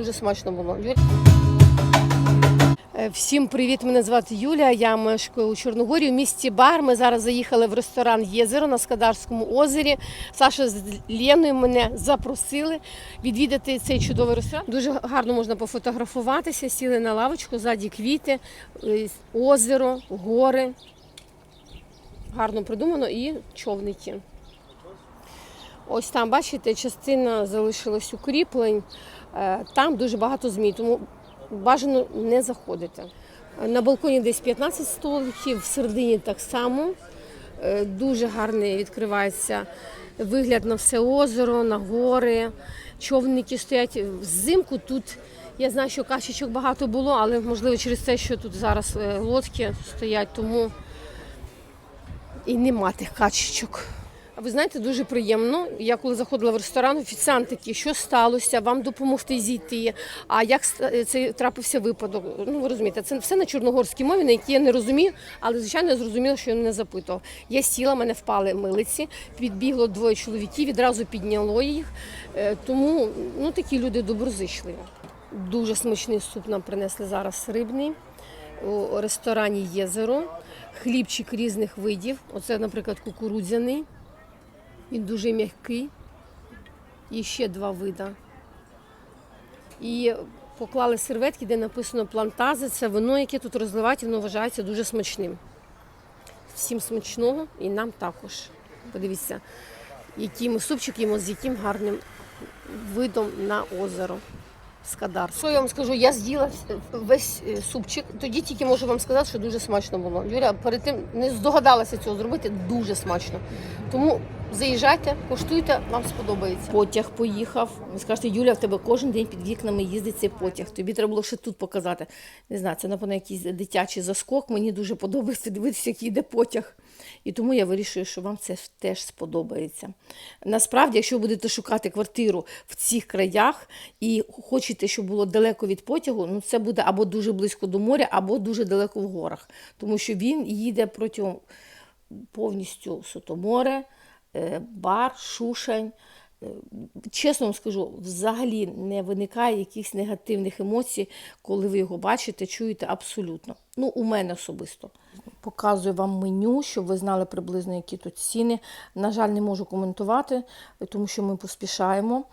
дуже смачно було. Е, Всім привіт! Мене звати Юлія. Я мешкаю у Чорногорі в місті Бар. Ми зараз заїхали в ресторан Єзеро на Скадарському озері. Саша з Леною мене запросили відвідати цей чудовий ресторан. Дуже гарно можна пофотографуватися. Сіли на лавочку, ззаді квіти, е, озеро, гори. Гарно придумано і човники. Ось там, бачите, частина залишилась укріплень. Е, Там дуже багато змій, тому бажано не заходити. На балконі десь 15 столиків, в середині так само. Е, Дуже гарний відкривається вигляд на все озеро, на гори. Човники стоять взимку. Тут я знаю, що качечок багато було, але можливо через те, що тут зараз е, лодки стоять, тому і нема тих качечок. Ви знаєте, дуже приємно. Я коли заходила в ресторан, офіціант такий, що сталося, вам допомогти зійти. А як ста- це трапився випадок? Ну ви розумієте, це все на чорногорській мові, на якій я не розумію, але звичайно я зрозуміла, що він не запитував. Я сіла, мене впали милиці, підбігло двоє чоловіків, відразу підняло їх. Е, Тому ну такі люди доброзичливі. Дуже смачний суп нам принесли зараз рибний у ресторані Єзеро. Хлібчик різних видів. Оце, наприклад, кукурудзяний. Він дуже м'який. І ще два вида. І поклали серветки, де написано плантази. Це вино, яке тут розливають, воно вважається дуже смачним. Всім смачного і нам також. Подивіться, який ми супчик їмо з яким гарним видом на озеро. Скадар. Що я вам скажу? Я з'їла весь е, супчик. Тоді тільки можу вам сказати, що дуже смачно було. Юля перед тим не здогадалася цього зробити. Дуже смачно. Тому заїжджайте, коштуйте, вам сподобається. Потяг поїхав. Ви скажете, Юля, в тебе кожен день під вікнами їздить цей потяг. Тобі треба було ще тут показати. Не знаю, це напевно якийсь дитячий заскок. Мені дуже подобається дивитися, який йде потяг. І тому я вирішую, що вам це теж сподобається. Насправді, якщо будете шукати квартиру в цих краях і хочете, щоб було далеко від потягу, ну це буде або дуже близько до моря, або дуже далеко в горах. Тому що він їде протягом повністю Сотоморе, е, бар, Шушань. Е, Чесно вам скажу, взагалі не виникає якихось негативних емоцій, коли ви його бачите, чуєте абсолютно. Ну, у мене особисто. Показую вам меню, щоб ви знали приблизно, які тут ціни. На жаль, не можу коментувати, тому що ми поспішаємо.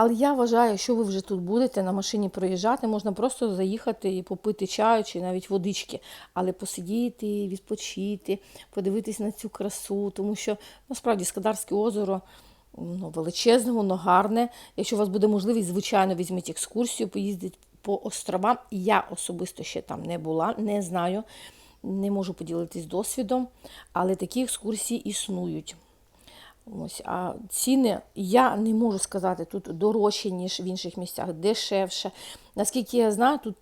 Але я вважаю, що ви вже тут будете на машині проїжджати, можна просто заїхати і попити чаю чи навіть водички, але посидіти, відпочити, подивитись на цю красу, тому що насправді Скадарське озеро ну, величезне, воно гарне. Якщо у вас буде можливість, звичайно, візьміть екскурсію, поїздіть по островам. Я особисто ще там не була, не знаю, не можу поділитись досвідом, але такі екскурсії існують. Ось, а ціни я не можу сказати тут дорожчі, ніж в інших місцях, дешевше. Наскільки я знаю, тут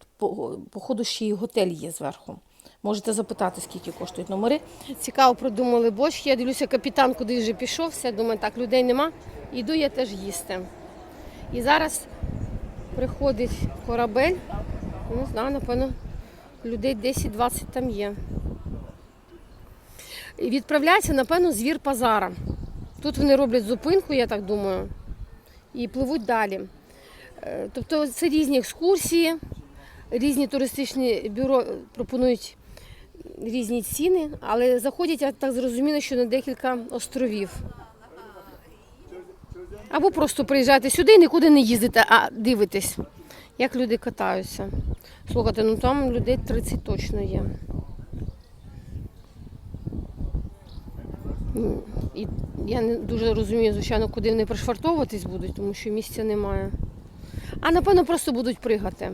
походу ще й готель є зверху. Можете запитати, скільки коштують номери. Цікаво продумали борщ. Я дивлюся, капітан куди вже пішов. Все, думаю, так, людей нема. Іду я теж їсти. І зараз приходить корабель. Не знаю, напевно, людей 10-20 там є. І відправляється, напевно, звір Пазара. Тут вони роблять зупинку, я так думаю, і пливуть далі. Е, Тобто це різні екскурсії, різні туристичні бюро пропонують різні ціни, але заходять, я так зрозуміла, що на декілька островів. Або просто приїжджаєте сюди і нікуди не їздите, а дивитесь, як люди катаються. Слухайте, ну там людей 30 точно є. І я не дуже розумію, звичайно, куди вони пришвартовуватись будуть, тому що місця немає. А напевно просто будуть пригати.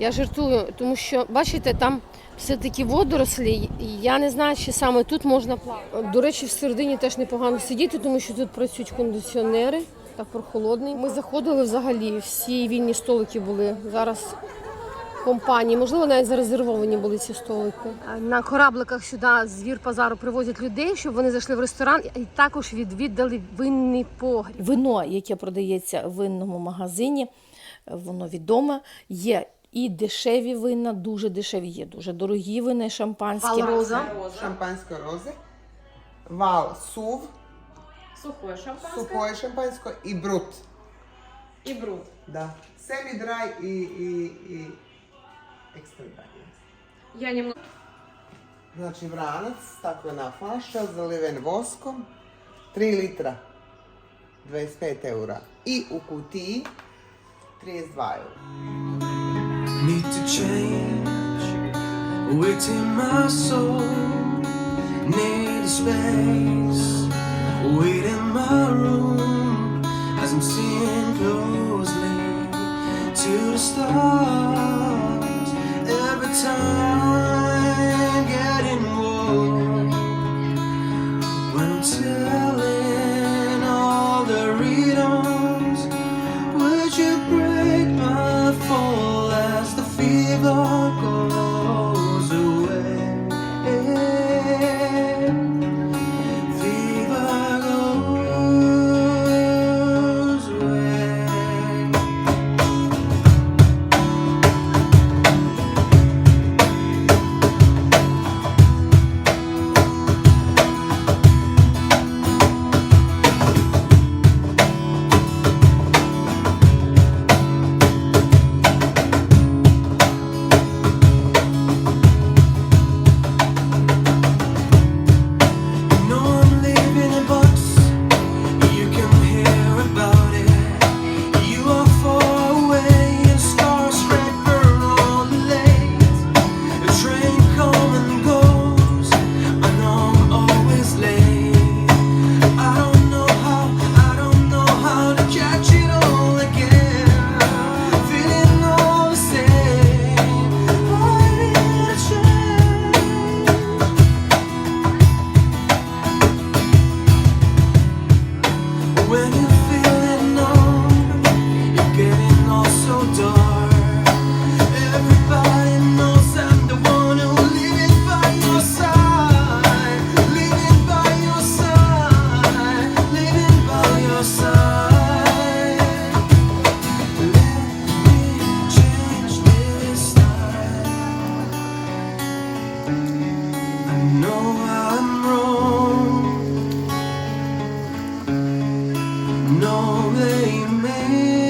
Я жартую, тому що, бачите, там все-таки водорослі, я не знаю, чи саме тут можна плавати. До речі, всередині теж непогано сидіти, тому що тут працюють кондиціонери, так прохолодний. Ми заходили взагалі, всі вільні столики були. Зараз компанії, можливо, навіть зарезервовані були ці столики. На корабликах сюди з Вір Пазару привозять людей, щоб вони зайшли в ресторан і також відвідали винний погріб. Вино, яке продається в винному магазині, воно відоме. Є і дешеві вина, дуже дешеві, є дуже дорогі вина, шампанські. Роза. Шампанське рози. Вал сув, Сухое шампанское. сухое шампанське і брут. І бруд. Да. Semi-dry і, і, і ekstradanje. Ja njemu... Znači vranac, staklena flaša, zaliven voskom, 3 litra, 25 eura. I u kutiji 32 eura. Need to change, wait my soul, need a space, wait my room, as I'm seeing closely to the stars. Time getting no blame me.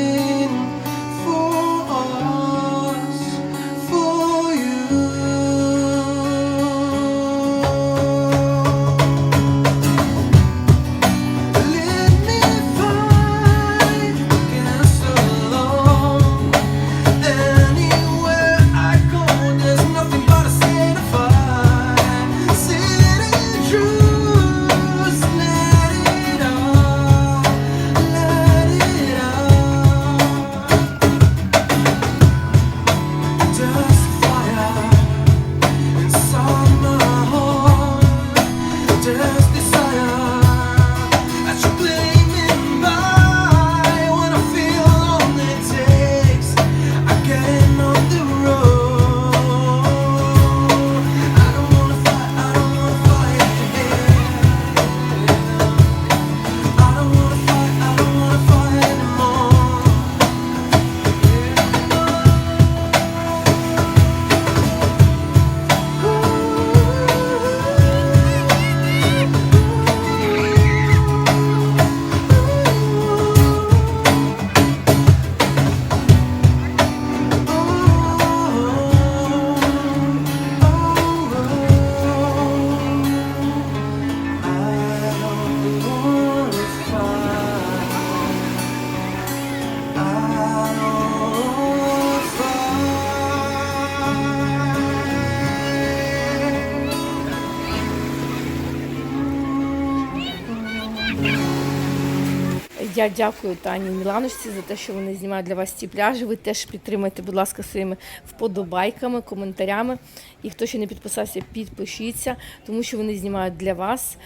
Я дякую Тані Міланочці за те, що вони знімають для вас ці пляжі. Ви теж підтримайте, будь ласка, своїми вподобайками, коментарями. І хто ще не підписався, підпишіться, тому що вони знімають для вас.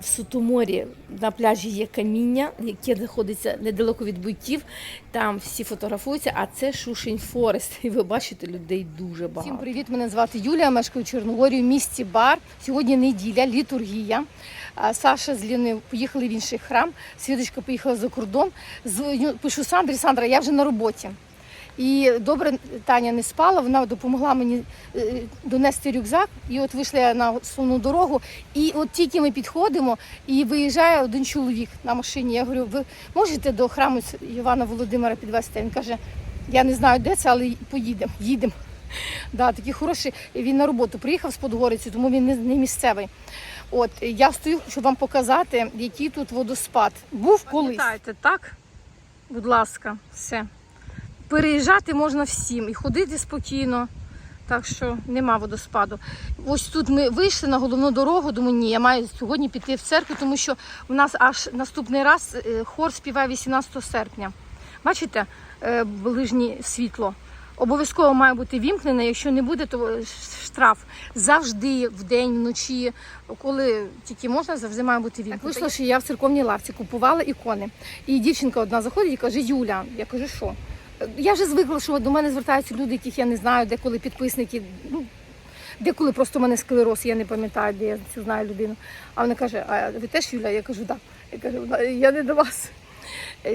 В Сутоморі на пляжі є каміння, яке знаходиться недалеко від буйтів. Там всі фотографуються, а це Шушень Форест. І ви бачите людей дуже багато. Всім привіт! Мене звати Юлія, мешкаю в Чорногорії в місті Бар. Сьогодні неділя, літургія. Саша з Ліною поїхали в інший храм. Свідочка поїхала за кордон. Пишу Сандрі, Сандра, я вже на роботі. І добре Таня не спала, вона допомогла мені е, донести рюкзак. І от вийшла я на основну дорогу. І от тільки ми підходимо, і виїжджає один чоловік на машині. Я говорю, ви можете до храму Івана Володимира підвезти? Він каже, я не знаю, де це, але поїдемо, їдемо. Да, такий хороший. Він на роботу приїхав з Подгорицю, тому він не місцевий. От я стою, щоб вам показати, який тут водоспад. Був колись. Пам'ятаєте, так? Будь ласка, все. Переїжджати можна всім і ходити спокійно. Так що нема водоспаду. Ось тут ми вийшли на головну дорогу. Думаю, ні, я маю сьогодні піти в церкву, тому що у нас аж наступний раз е, хор співає 18 серпня. Бачите, е, ближнє світло. Обов'язково має бути вімкнене. Якщо не буде, то штраф. Завжди вдень, вночі, коли тільки можна, завжди має бути вімкнене. Так вийшло, що я в церковній лавці купувала ікони. І дівчинка одна заходить і каже: Юля, я кажу, що? Я вже звикла, що до мене звертаються люди, яких я не знаю, деколи підписники. Ну, деколи просто в мене склероз, я не пам'ятаю, де я цю знаю людину. А вона каже: А ви теж Юля? Я кажу, так. Да. Я кажу, я не до вас.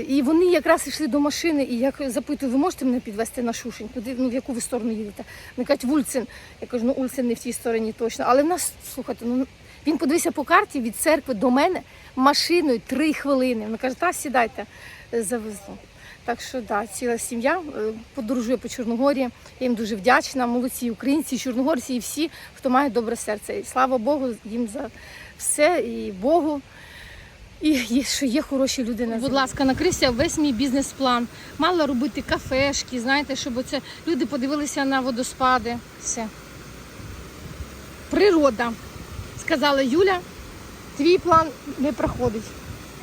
І вони якраз йшли до машини, і я запитую, ви можете мене підвезти на Шушень? Куди, ну, в яку ви сторону їдете? Вони кажуть, в Ульцин. Я кажу, ну Ульцин не в тій стороні точно. Але в нас, слухайте, ну він подивився по карті від церкви до мене машиною три хвилини. Він каже, та сідайте, е, завезу. Так що да, ціла сім'я е, подорожує по Чорногорії. Я їм дуже вдячна. Молодці українці, чорногорці і всі, хто має добре серце. І слава Богу їм за все і Богу. І є, що є хороші люди на Будь ласка, накрився весь мій бізнес-план. Мала робити кафешки, знаєте, щоб оце люди подивилися на водоспади. Все. Природа. Сказала Юля, твій план не проходить.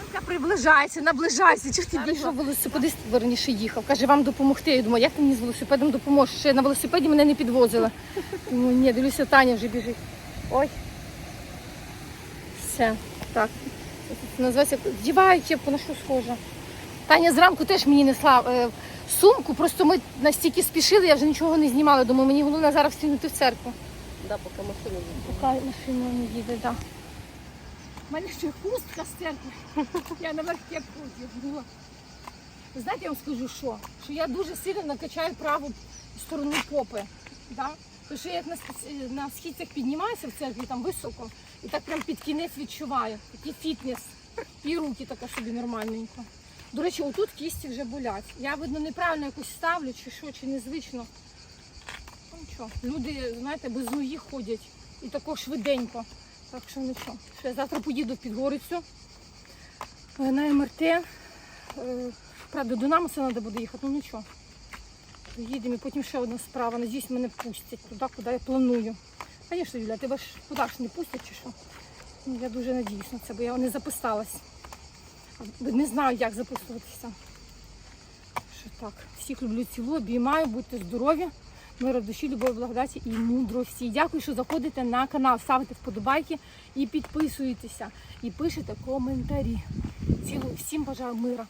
Юлька приближається, наближається. Чого ти бігла? Велосипедист верніше їхав. Каже, вам допомогти. Я думаю, як ти мені з велосипедом допоможеш? Ще на велосипеді мене не підвозила. Ні, дивлюся, Таня вже біжить. Ой. Все, так. Називається вдіваю на що схожа. Таня зранку теж мені несла е, сумку, просто ми настільки спішили, я вже нічого не знімала. Думаю, мені головне зараз встигнути в церкву. Да, поки машина їде. Поки машина не їде, так. Да. У мене ще хустка з церкви. Я наверх кепку одягнула. Знаєте, я вам скажу, що? Що я дуже сильно накачаю праву сторону попи. Да? Тому що я як на, на східцях піднімаюся в церкві, там високо, і так прям під кінець відчуваю. Такий фітнес. І руки така собі нормальненько. До речі, отут кісті вже болять. Я, видно, неправильно якось ставлю, чи що, чи незвично. Ну нічого. Люди, знаєте, без ноги ходять і тако швиденько. Так що нічого. Що я завтра поїду в Підгорицю е, на МРТ. Е, Правда, до Намуса треба буде їхати, ну нічого. Їдемо і потім ще одна справа. Надіюсь, мене пустять туди, куди я планую. Звісно, Юля, тебе ж куди ж не пустять чи що? Я дуже надіюсь на це, бо я не записалась. Не знаю, як записуватися. Що так, всіх люблю, цілую, обіймаю, будьте здорові, миру душі, любові, благодаті і мудрості. Дякую, що заходите на канал, ставите вподобайки і підписуєтеся, і пишете коментарі. Цілую, всім бажаю мира.